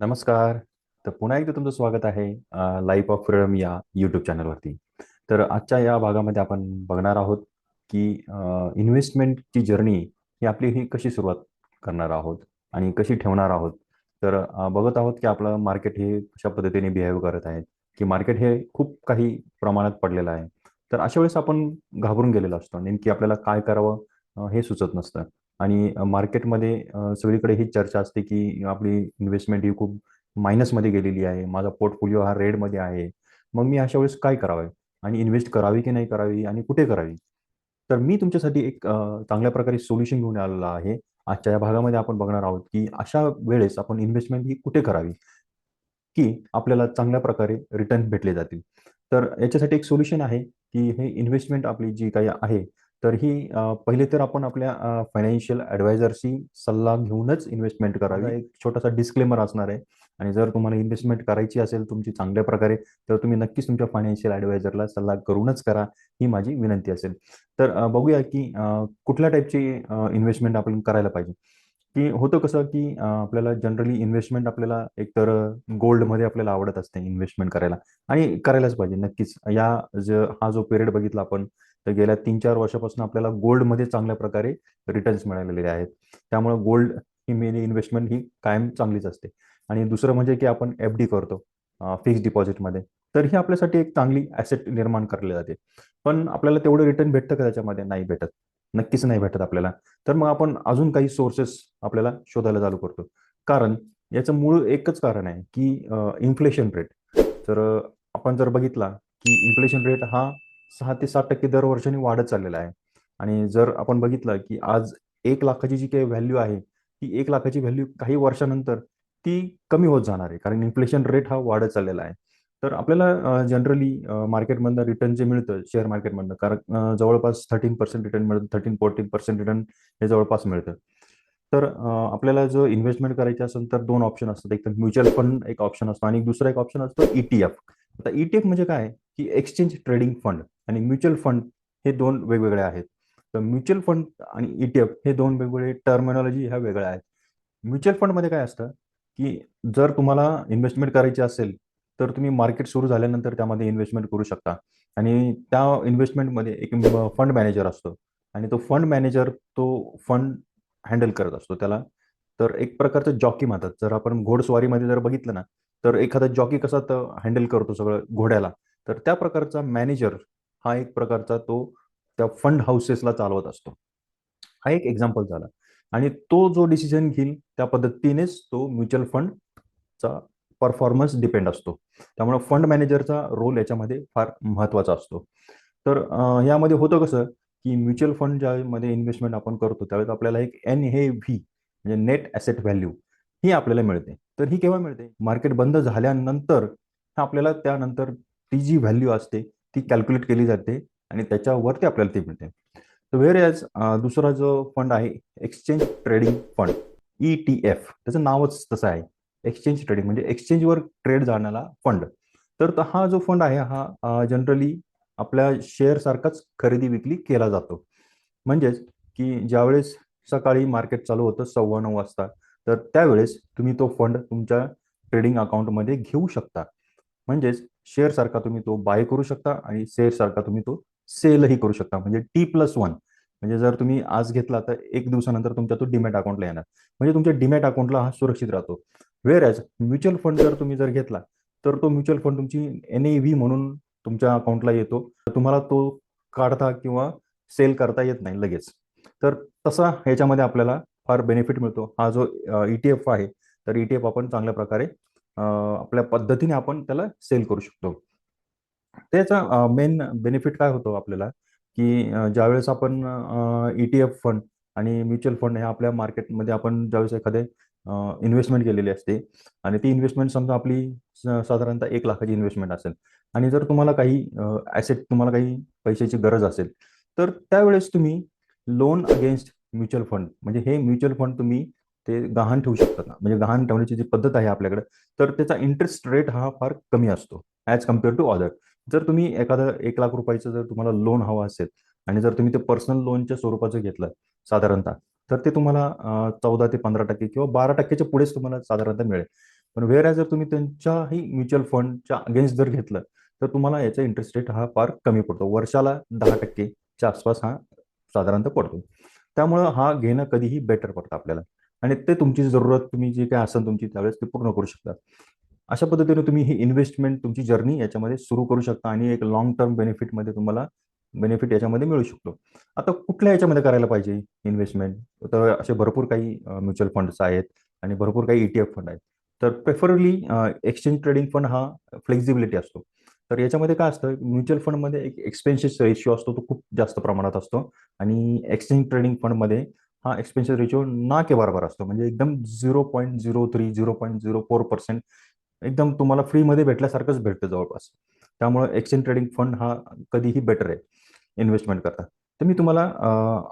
नमस्कार. तर पुन्हा एकदा तुमचं स्वागत आहे लाईफ ऑफ फ्रीडम या यूट्यूब चॅनलवरती. तर आजच्या या भागामध्ये आपण बघणार आहोत, की इन्व्हेस्टमेंटची जर्नी ही आपली ही कशी सुरुवात करणार आहोत आणि कशी ठेवणार आहोत. तर बघत आहोत, की आपलं मार्केट हे कशा पद्धतीने बिहेव करत आहे, की मार्केट हे खूप काही प्रमाणात पडलेलं आहे. तर अशा वेळेस आपण घाबरून गेलेलो असतो. नेमकी आपल्याला काय करावं हे सुचत नसतं आणि मार्केटमध्ये सगळीकडे ही चर्चा असते, की आपली इन्व्हेस्टमेंट ही खूप मायनसमध्ये गेलेली आहे. माझा पोर्टफोलिओ हा रेडमध्ये आहे. मग मी अशा वेळेस काय करावे? आणि इन्व्हेस्ट करावी की नाही करावी आणि कुठे करावी? तर मी तुमच्यासाठी एक चांगल्या प्रकारे सोल्युशन घेऊन आलेलो आहे. आजच्या या भागामध्ये आपण बघणार आहोत, की अशा वेळेस आपण इन्व्हेस्टमेंट ही कुठे करावी? की आपल्याला चांगल्या प्रकारे रिटर्न भेटले जातील. तर याच्यासाठी एक सोल्युशन आहे, की हे इन्व्हेस्टमेंट आपली जी काही आहे, तर ही पहिले तर आपण आपल्या फायनान्शियल ॲडवायझरशी सल्ला घेऊनच इन्व्हेस्टमेंट करावी. एक छोटासा डिस्क्लेमर असणार आहे आणि जर तुम्हाला इन्व्हेस्टमेंट करायची असेल तुमची चांगल्या प्रकारे, तर तुम्ही नक्कीच तुमच्या फायनान्शियल ॲडवायझरला सल्ला करूनच करा, ही माझी विनंती असेल. तर बघूया की कुठल्या टाइपची अ, इन्व्हेस्टमेंट आपण करायला पाहिजे. की होतं कसं, की आपल्याला जनरली इन्व्हेस्टमेंट आपल्याला एकतर गोल्डमध्ये आपल्याला आवडत असते इन्व्हेस्टमेंट करायला आणि करायलाच पाहिजे नक्कीच. या ज हा जो पिरियड बघितला आपण, तर गेल्या 3-4 वर्षापासून आपल्याला गोल्डमध्ये चांगल्या प्रकारे रिटर्न्स मिळालेले आहेत. त्यामुळे गोल्ड ही मेन इन्व्हेस्टमेंट ही कायम चांगलीच असते आणि दुसरं म्हणजे की आपण एफ-डी करतो फिक्स फिक्स्ड डिपॉझिटमध्ये. तर ही आपल्यासाठी एक चांगली ॲसेट निर्माण करली जाते. पण आपल्याला तेवढं रिटर्न भेटतं का त्याच्यामध्ये? नाही भेटत. नक्कीच नाही भेटत आपल्याला. तर मग आपण अजून काही सोर्सेस आपल्याला शोधायला चालू करतो. कारण याचं मूळ एकच कारण आहे, की इन्फ्लेशन रेट. तर आपण जर बघितला, की इन्फ्लेशन रेट हा सहा ते सात टक्के दरवर्षाने वाढत चाललेला आहे आणि जर आपण बघितलं, की आज एक लाखाची जी काही व्हॅल्यू आहे, ती एक लाखाची व्हॅल्यू काही वर्षानंतर ती कमी होत जाणार आहे. कारण इन्फ्लेशन रेट हा वाढत चाललेला आहे. तर आपल्याला जनरली मार्केटमधनं रिटर्न जे मिळतं शेअर मार्केटमधनं कारण जवळपास 13% रिटर्न मिळतं. 13-14% रिटर्न हे जवळपास मिळतं. तर आपल्याला जर इन्व्हेस्टमेंट करायची असेल तर दोन ऑप्शन असतात. एक तर म्युच्युअल फंड एक ऑप्शन असतो आणि दुसरा एक ऑप्शन असतो ईटीएफ आता ईटीएफ म्हणजे काय की एक्सचेंज ट्रेडिंग फंड आणि म्युच्युअल फंड हे दोन वेगवेगळे आहेत. तर म्युच्युअल फंड आणि ईटीएफ हे दोन वेगवेगळे टर्मिनॉलॉजी ह्या वेगळ्या आहेत. म्युच्युअल फंडमध्ये काय असतं, की जर तुम्हाला इन्व्हेस्टमेंट करायची असेल, तर तुम्ही मार्केट सुरू झाल्यानंतर त्यामध्ये इन्व्हेस्टमेंट करू शकता आणि त्या इन्व्हेस्टमेंटमध्ये एक फंड मॅनेजर असतो आणि तो फंड मॅनेजर तो फंड हँडल करत असतो त्याला. तर एक प्रकारचं जॉकी म्हणतात. जर आपण घोडस्वारीमध्ये जर बघितलं ना, तर एखादा जॉकी कसा हँडल करतो सगळं घोड्याला, तर त्या प्रकारचा मॅनेजर हा एक प्रकारचा तो त्या फंड हाऊसेसला चालवत असतो. हा एक एक्झाम्पल झाला आणि तो जो डिसिजन घेईल त्या पद्धतीनेच तो म्युच्युअल फंडचा परफॉर्मन्स डिपेंड असतो. त्यामुळे फंड मॅनेजरचा रोल याच्यामध्ये फार महत्त्वाचा असतो. तर यामध्ये होतं कसं, की म्युच्युअल फंड ज्यामध्ये इन्व्हेस्टमेंट आपण करतो, त्यावेळेस आपल्याला एक एन-ए-व्ही म्हणजे नेट ॲसेट व्हॅल्यू ही आपल्याला मिळते. तर ही केव्हा मिळते? मार्केट बंद झाल्यानंतर आपल्याला त्यानंतर ती जी व्हॅल्यू असते ती कॅल्क्युलेट केली जाते आणि त्याच्यावरती आपल्याला ती मिळते. तर व्हेअरएज दुसरा जो फंड आहे एक्सचेंज ट्रेडिंग फंड ई-टी-एफ त्याचं नावच तसं आहे. एक्सचेंज ट्रेडिंग म्हणजे एक्सचेंजवर ट्रेड जाणारा फंड. तर हा जो फंड आहे हा जनरली आपल्या शेअरसारखाच खरेदी-विक्री केला जातो. म्हणजेच की ज्यावेळेस सकाळी मार्केट चालू होतं 9:15 वाजता, तर त्यावेळेस तुम्ही तो फंड तुमच्या ट्रेडिंग अकाउंटमध्ये घेऊ शकता. म्हणजेच शेअर सारखा तुम्ही तो बाय करू शकता आणि शेअर सारखा तुम्ही तो सेलही करू शकता. म्हणजे टी प्लस वन म्हणजे जर तुम्ही आज घेतला तर एक दिवसानंतर तुमच्या तो डिमॅट अकाउंटला येणार. म्हणजे तुमच्या डीमॅट अकाउंटला हा सुरक्षित राहतो. वेअर ॲज म्युच्युअल फंड जर तुम्ही जर घेतला, तर तो म्युच्युअल फंड तुमची एन-ए-व्ही म्हणून तुमच्या अकाउंटला येतो. तुम्हाला तो काढता किंवा सेल करता येत नाही लगेच. तर तसा ह्याच्यामध्ये आपल्याला फार बेनिफिट मिळतो. हा जो ई-टी-एफ आहे, तर ई-टी-एफ आपण चांगल्या प्रकारे आपल्या पद्धतीने आपण त्याला सेल करू शकतो. त्याचा मेन बेनिफिट काय होतो आपल्याला, की ज्यावेळेस आपण ई-टी-एफ फंड आणि म्युच्युअल फंड हे आपल्या मार्केटमध्ये आपण ज्यावेळेस एखादे इन्व्हेस्टमेंट केलेली असते आणि ती इन्व्हेस्टमेंट समजा आपली साधारणतः एक लाखाची इन्व्हेस्टमेंट असेल आणि जर तुम्हाला काही ॲसेट तुम्हाला काही पैशाची गरज असेल, तर त्यावेळेस तुम्ही लोन अगेन्स्ट म्युच्युअल फंड म्हणजे हे म्युच्युअल फंड तुम्ही ते गहाण ठेवू शकतात ना म्हणजे गहाण ठेवण्याची जी पद्धत आहे आपल्याकडे, तर त्याचा इंटरेस्ट रेट हा फार कमी असतो ॲज कंपेअर टू अदर. जर तुम्ही एखादं ₹1,00,000 जर तुम्हाला लोन हवं असेल आणि जर तुम्ही ते पर्सनल लोनच्या स्वरूपाचं घेतलं साधारणतः, तर ते तुम्हाला चौदा ते 15% किंवा बारा टक्क्याच्या पुढेच तुम्हाला साधारणतः मिळेल. पण वेळ जर तुम्ही त्यांच्याही म्युच्युअल फंडच्या अगेन्स्ट जर घेतलं तर तुम्हाला याचा इंटरेस्ट रेट हा फार कमी पडतो वर्षाला दहा टक्केच्या आसपास हा साधारणतः पडतो त्यामुळं हा घेणं कधीही बेटर पडतं आपल्याला आणि ते तुमची जरूरत तुम्ही जी काय असेल तुमची त्यावेळेस ते पूर्ण करू शकता अशा पद्धतीने तुम्ही ही इन्व्हेस्टमेंट तुमची जर्नी याच्यामध्ये सुरू करू शकता आणि एक लॉंग टर्म बेनिफिटमध्ये तुम्हाला बेनिफिट याच्यामध्ये मिळू शकतो. आता कुठल्या याच्यामध्ये करायला पाहिजे इन्व्हेस्टमेंट तर असे भरपूर काही म्युच्युअल फंड्स आहेत आणि भरपूर काही ईटीएफ फंड आहेत. तर प्रेफरली एक्सचेंज ट्रेडिंग फंड हा फ्लेक्झिबिलिटी असतो. तर याच्यामध्ये काय असतं? म्युच्युअल फंडमध्ये एक एक्सपेन्सेस रेशिओ असतो तो खूप जास्त प्रमाणात असतो. आणि एक्सचेंज ट्रेडिंग फंडमध्ये हा एक्सपेन्सेस रेशिओ ना के बरोबर असतो. म्हणजे एकदम zero point zero three zero point zero four percent एकदम तुम्हाला फ्रीमध्ये भेटल्यासारखंच भेटतं जवळपास. त्यामुळे एक्सचेंज ट्रेडिंग फंड हा कधीही बेटर आहे. इन्व्हेस्टमेंट करता. तर मी तुम्हाला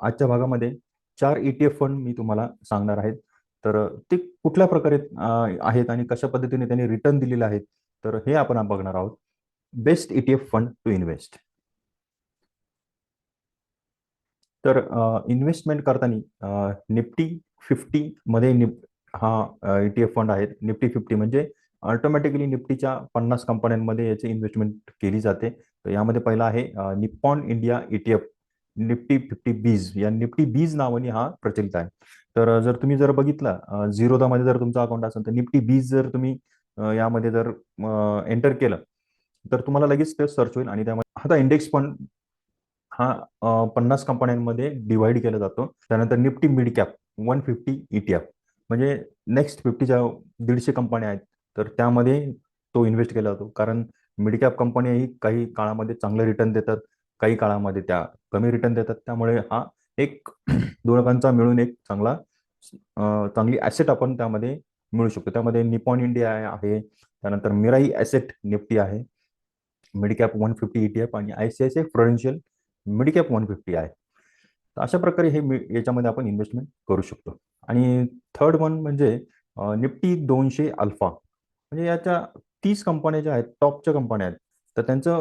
आजच्या भागामध्ये चार ईटीएफ फंड मी तुम्हाला सांगणार आहेत. तर ते कुठल्या प्रकारे आहेत आणि कशा पद्धतीने त्यांनी रिटर्न दिलेले आहेत तर हे आपण बघणार आहोत. Best ETF fund to invest तर इन्व्हेस्टमेंट करताना निफ्टी फिफ्टी मध्ये निप हा ईटीएफ फंड आहेत. निफ्टी फिफ्टी म्हणजे ऑटोमॅटिकली निफ्टीच्या पन्नास कंपन्यांमध्ये याची इन्व्हेस्टमेंट केली जाते. तर यामध्ये पहिला आहे Nippon India ETF Nifty fifty BeES. या निफ्टी बीज नावाने हा प्रचलित आहे. तर जर तुम्ही जर बघितलं झिरोदामध्ये जर तुमचा अकाउंट असेल तर निफ्टी बीज जर तुम्ही यामध्ये जर एंटर केलं तर तुम्हाला लगेच ते सर्च होईल आणि त्यामध्ये आता इंडेक्स फंड हा पन्नास कंपन्यांमध्ये डिवाइड केला जातो. त्यानंतर Nifty mid cap one fifty ETF म्हणजे नेक्स्ट फिफ्टीच्या दीडशे कंपन्या आहेत. तर त्यामध्ये तो इन्व्हेस्ट केला जातो. कारण मिड कॅप कंपन्याही काही काळामध्ये चांगले रिटर्न देतात. काही काळामध्ये त्या कमी रिटर्न देतात. त्यामुळे हा एक दोघांचा मिळून एक चांगला चांगली ॲसेट आपण त्यामध्ये मिळू शकतो. त्यामध्ये निपॉन इंडिया आहे. त्यानंतर मिराई ॲसेट निफ्टी आहे. Mid cap one fifty ETF आणि I C I C I mid cap one fifty आहे. तर अशा प्रकारे हे याच्यामध्ये आपण इन्व्हेस्टमेंट करू शकतो. आणि थर्ड वन म्हणजे निफ्टी दोनशे अल्फा म्हणजे याच्या तीस कंपन्या ज्या आहेत टॉपच्या कंपन्या आहेत तर त्यांचं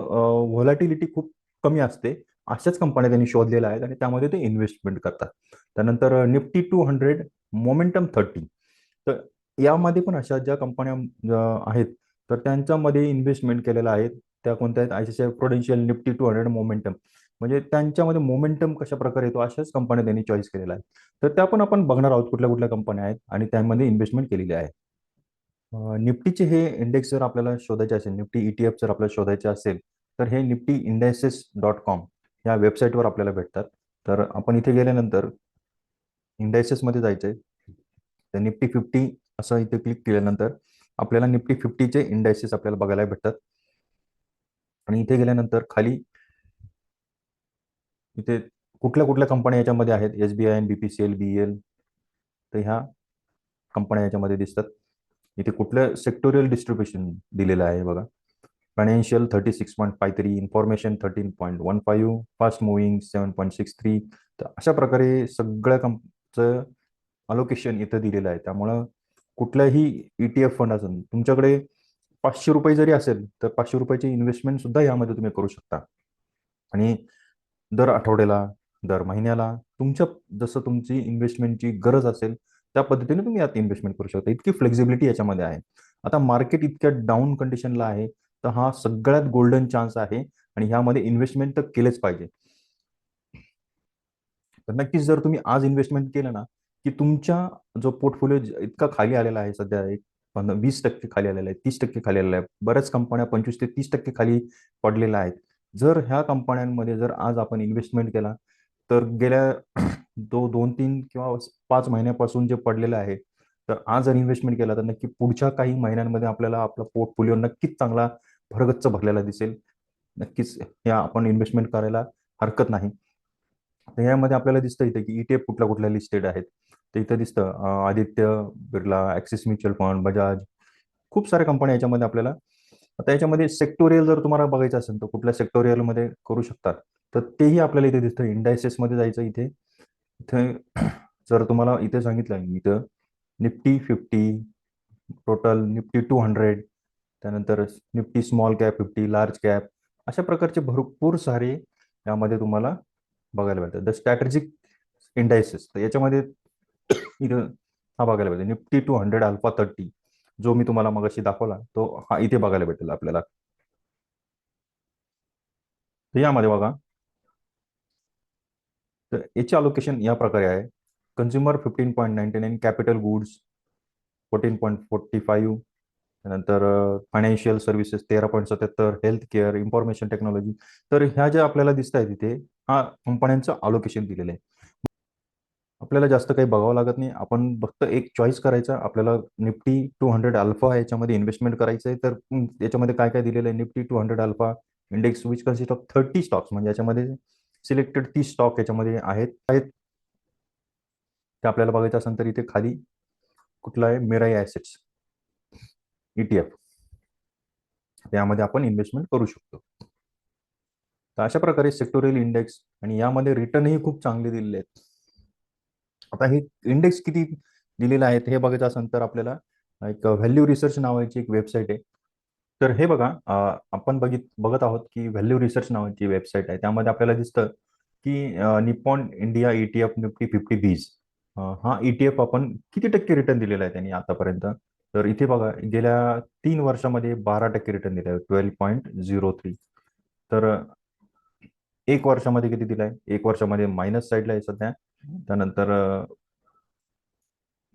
व्हॉलॅटिलिटी खूप कमी असते. अशाच कंपन्या त्यांनी शोधलेल्या आहेत आणि त्यामध्ये ते इन्व्हेस्टमेंट करतात. त्यानंतर Nifty two hundred momentum thirty तर यामध्ये पण अशा ज्या कंपन्या आहेत तर त्यांच्यामध्ये इन्व्हेस्टमेंट केलेलं आहे. त्या कोणत्या आहेत? I C I Prudential Nifty two hundred momentum म्हणजे त्यांच्यामध्ये मोमेंटम कशा प्रकारे येतो अशाच कंपन्या त्यांनी चॉईस केलेल्या आहेत तर त्या पण आपण बघणार आहोत कुठल्या कुठल्या कंपन्या आहेत आणि त्यामध्ये इन्व्हेस्टमेंट केलेली आहे. निफ्टीचे हे इंडेक्स जर आपल्याला शोधायचे असेल निफ्टी ईटीएफ जर आपल्याला शोधायचे असेल तर हे निफ्टी इंडेसेस डॉट कॉम या वेबसाईटवर आपल्याला भेटतात. तर आपण इथे गेल्यानंतर इंडेसेसमध्ये जायचंय. तर निफ्टी फिफ्टी असं इथे क्लिक केल्यानंतर आपल्याला निफ्टी फिफ्टीचे इंडेसेस आपल्याला बघायला भेटतात. आणि इथे गेल्यानंतर खाली इथे कुठल्या कुठल्या कंपन्या याच्यामध्ये आहेत? S B I N B P C L B L तर ह्या कंपन्या याच्यामध्ये दिसतात. इथे कुठलं सेक्टोरियल डिस्ट्रीब्युशन दिलेलं आहे बघा? Financial thirty six point five three information thirteen point one five fast moving seven point six three तर अशा प्रकारे सगळ्या कंपचं अलोकेशन इथं दिलेलं आहे. त्यामुळं कुठल्याही ई टी एफ फंड असेल तुमच्याकडे पाचशे रुपये जरी असेल तर पाचशे रुपयाची इन्व्हेस्टमेंट सुद्धा यामध्ये तुम्ही करू शकता. आणि दर आठवड्याला दर महिन्याला तुमच्या जसं तुमची इन्व्हेस्टमेंटची गरज असेल त्या पद्धतीने तुम्ही यात इन्व्हेस्टमेंट करू शकता. इतकी फ्लेक्झिबिलिटी याच्यामध्ये आहे. आता मार्केट इतक्या डाऊन कंडिशनला आहे तर हा सगळ्यात गोल्डन चान्स आहे आणि ह्यामध्ये इन्व्हेस्टमेंट तर केलेच पाहिजे. तर नक्कीच जर तुम्ही आज इन्व्हेस्टमेंट केलं ना की तुमच्या जो पोर्टफोलिओ इतका खाली आलेला आहे सध्या एक वीस टक्के खाली आलेला आहे तीस टक्के खाली आलेला आहे. बऱ्याच कंपन्या पंचवीस ते तीस टक्के खाली पडलेल्या आहेत. जर ह्या कंपन्यांमध्ये जर आज आपण इन्व्हेस्टमेंट केला तर गेल्या दो दोन तीन किंवा पाच महिन्यापासून जे पडलेलं आहे तर आज जर इन्व्हेस्टमेंट केला तर नक्की पुढच्या काही महिन्यांमध्ये आपल्याला आपला पोर्टफोलिओ नक्कीच चांगला भरगच्च भरलेला दिसेल. नक्कीच या आपण इन्व्हेस्टमेंट करायला हरकत नाही. तर यामध्ये आपल्याला दिसतं इथे की ईटीएफ कुठल्या कुठल्या लिस्टेड आहेत. तर इथं दिसतं Aditya Birla Axis mutual fund Bajaj खूप साऱ्या कंपन्या याच्यामध्ये आपल्याला आता याच्यामध्ये सेक्टोरियल जर तुम्हाला बघायचं असेल तर कुठल्या सेक्टोरियलमध्ये करू शकतात तर तेही आपल्याला इथे दिसतं. इंडायसेसमध्ये जायचं इथे. इथे जर तुम्हाला इथे सांगितलं इथं Nifty fifty total Nifty two hundred त्यानंतर Nifty small cap fifty large cap अशा प्रकारचे भरपूर सारे यामध्ये तुम्हाला बघायला भेटतात द स्ट्रॅटेजिक इंडायसेस तर याच्यामध्ये इथं हा बघायला पाहिजे Nifty two hundred alpha thirty जो मी तुम्हाला मगाशी दाखवला तो हा इथे बघायला भेटेल आपल्याला. तर यामध्ये बघा. तर याचे अलोकेशन या प्रकारे आहे. Consumer fifteen point ninety nine capital goods fourteen point forty five त्यानंतर फायनान्शियल सर्व्हिसेस तेरा पॉईंट सत्याहत्तर हेल्थ केअर इन्फॉर्मेशन टेक्नॉलॉजी तर ह्या ज्या आपल्याला दिसत आहेत तिथे हा कंपन्यांचं अलोकेशन दिलेलं आहे. आपल्याला जास्त काही बघावं लागत नाही. आपण फक्त एक चॉईस करायचा. आपल्याला निफ्टी टू हंड्रेड अल्फा याच्यामध्ये इन्व्हेस्टमेंट करायचं आहे तर याच्यामध्ये काय काय दिलेलं आहे? Nifty two hundred alpha index which consist of thirty stocks म्हणजे याच्यामध्ये सिलेक्टेड तीस स्टॉक याच्यामध्ये आहेत. आहेत. ते आपल्याला बघायचं असेल तर इथे खाली कुठला आहे? मिराई ॲसेट्स ईटीएफ यामध्ये आपण इन्व्हेस्टमेंट करू शकतो. तर अशा प्रकारे सेक्टोरियल इंडेक्स आणि यामध्ये रिटर्नही खूप चांगले दिलेले आहेत. आता हे इंडेक्स किती दिलेलं आहे? हे बघायचं असेल तर आपल्याला एक व्हॅल्यू रिसर्च नावाची एक वेबसाईट आहे. तर हे बघा आपण बघित बघत आहोत की व्हॅल्यू रिसर्च नावाची वेबसाईट आहे. त्यामध्ये आपल्याला दिसतं की Nippon India ETF Nifty fifty BeES हा ईटीएफ आपण किती टक्के रिटर्न दिलेला आहे त्यांनी आतापर्यंत? तर इथे बघा गेल्या तीन वर्षामध्ये बारा टक्के रिटर्न दिले आहे. ट्वेल्व पॉईंट झिरो थ्री तर एक वर्षामध्ये किती दिलाय? एक वर्षामध्ये मायनस साईडला आहे सध्या. त्यानंतर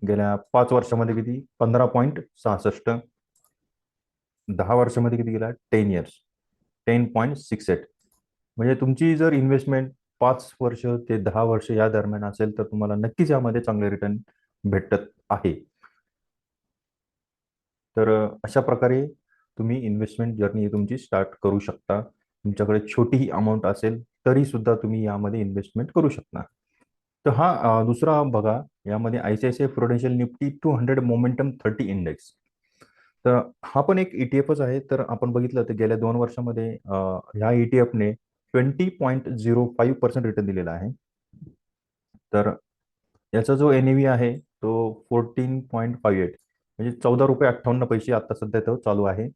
गेल्या पाच वर्षामध्ये किती? पंधरा पॉईंट सहासष्ट. दहा वर्षामध्ये किती गेला? Ten years. Ten point six eight. म्हणजे तुमची जर इन्व्हेस्टमेंट पाच वर्ष ते दहा वर्ष या दरम्यान असेल तर तुम्हाला नक्कीच यामध्ये चांगले रिटर्न भेटत आहे. तर अशा प्रकारे तुम्ही इन्व्हेस्टमेंट जर्नी तुमची स्टार्ट करू शकता. तुमच्याकडे छोटीही अमाऊंट असेल तरी सुद्धा तुम्ही यामध्ये इन्व्हेस्टमेंट करू शकता. तर हा दुसरा बघा यामध्ये I C I C I Prudential Nifty two hundred momentum thirty index तर हा पण एक ईटीएफच आहे. तर आपण बघितलं तर गेल्या दोन वर्षामध्ये अ, ह्या ईटीएफने twenty point zero five percent return दिलेला आहे. तर याचा जो एन आहे तो फोर्टीन पॉईंट फाईव्ह एट म्हणजे चौदा रुपये अठ्ठावन्न पैसे आता सध्या तो चालू आहे.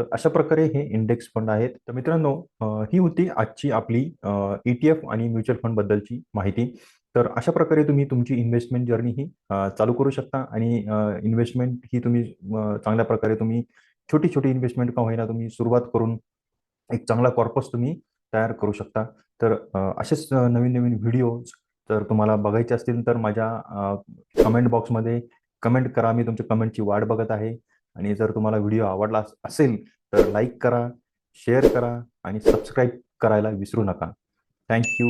तर अशा प्रकारे हे इंडेक्स फंड आहेत. तर मित्रांनो ही होती आजची आपली ईटीएफ टी एफ आणि म्युच्युअल फंड बद्दलची माहिती. तर अशा प्रकारे तुम्ही तुमची इन्व्हेस्टमेंट जर्नी ही चालू करू शकता आणि इन्व्हेस्टमेंट ही तुम्ही चांगल्या प्रकारे तुम्ही छोटी छोटी इन्व्हेस्टमेंट का होईना तुम्ही सुरुवात करून एक चांगला कॉर्पस तुम्ही तयार करू शकता. तर असेच नवीन नवीन व्हिडिओज तर तुम्हाला बघायचे असतील तर माझ्या कमेंट बॉक्समध्ये कमेंट करा. मी तुमच्या कमेंटची वाट बघत आहे. आणि जर तुम्हाला व्हिडिओ आवडला असेल तर लाईक करा शेअर करा आणि सबस्क्राईब करायला विसरू नका. थँक्यू